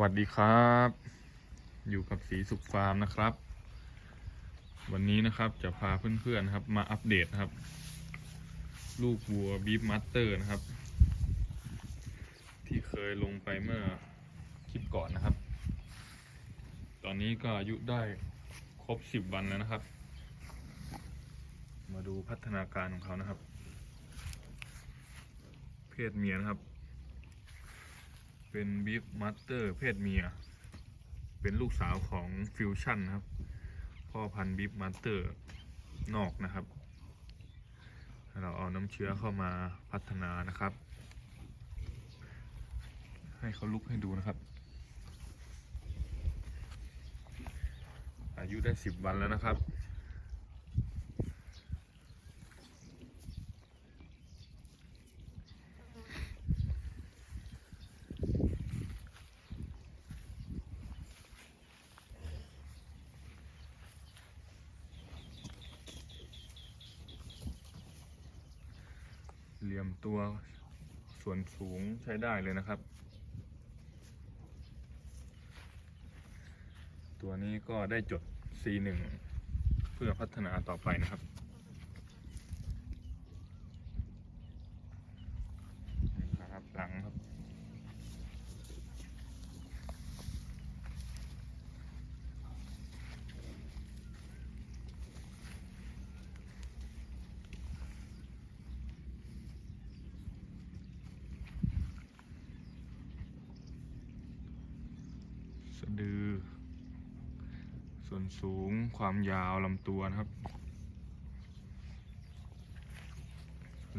วัสดีครับ อยู่กับสีสุขฟาร์มนะครับ วันนี้นะครับจะพาเพื่อนๆนะครับ มาอัปเดตครับ ลูกวัวบีฟมัตเตอร์นะครับ ที่เคยลงไปเมื่อคลิปก่อนนะครับ ตอนนี้ก็อายุได้ครบสิบวันแล้วนะครับ มาดูพัฒนาการของเขานะครับ เพศเมียนะครับ เป็นบีฟมัตเตอร์เพศเมีย เป็นลูกสาวของฟิวชั่นครับ พ่อพันธุ์บีฟมัตเตอร์นอกนะครับ เราเอาน้ำเชื้อเข้ามาพัฒนานะครับ ให้เขาลุกให้ดูนะครับ อายุได้สิบวันแล้วนะครับ เหลี่ยมตัวส่วนสูงใช้ได้เลยนะครับ ตัวนี้ก็ได้จด C1 เพื่อพัฒนาต่อไปนะครับครับหลังครับ สะดือ ส่วนสูงความยาวลำตัวนะครับ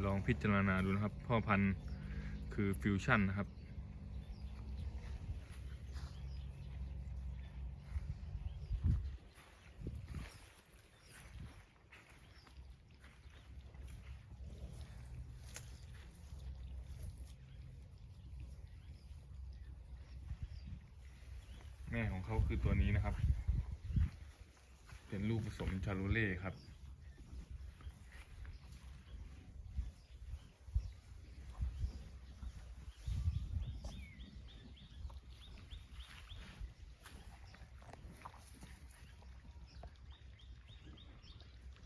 ลองพิจารณาดูนะครับ พ่อพันธุ์คือฟิวชั่นนะครับ ม่ของเขาคือตัวนี้นะครับ เป็นลูกผสมชาโลเล่ครับ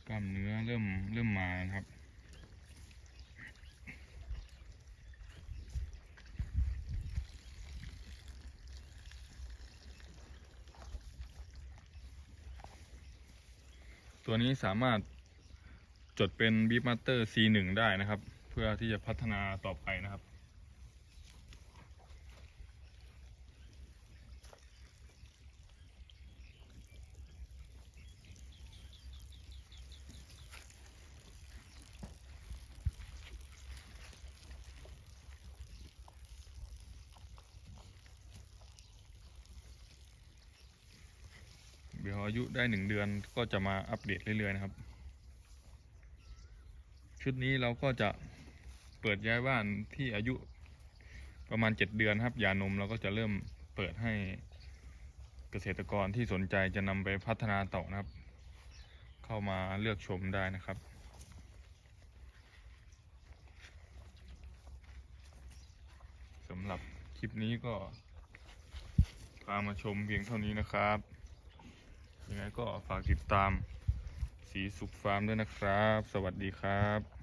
กล้ามเนื้อเริ่มเริ่มมานะครับ ตัวนี้สามารถจดเป็น b ีฟมาสเตอร์ C1 ได้นะครับ เพื่อที่จะพัฒนาต่อไปนะครับ เดี๋ยวอายุได้หนึ่งเดือนก็จะมาอัปเดตเรื่อยๆนะครับ ชุดนี้เราก็จะเปิดย้ายบ้านที่อายุประมาณเจ็ดเดือนครับ ยานมเราก็จะเริ่มเปิดให้เกษตรกรที่สนใจจะนำไปพัฒนาต่อนะครับ เข้ามาเลือกชมได้นะครับสำหรับคลิปนี้ก็พามาชมเพียงเท่านี้นะครับ ยังไงก็ฝากติดตามสีสุขฟาร์มด้วยนะครับ สวัสดีครับ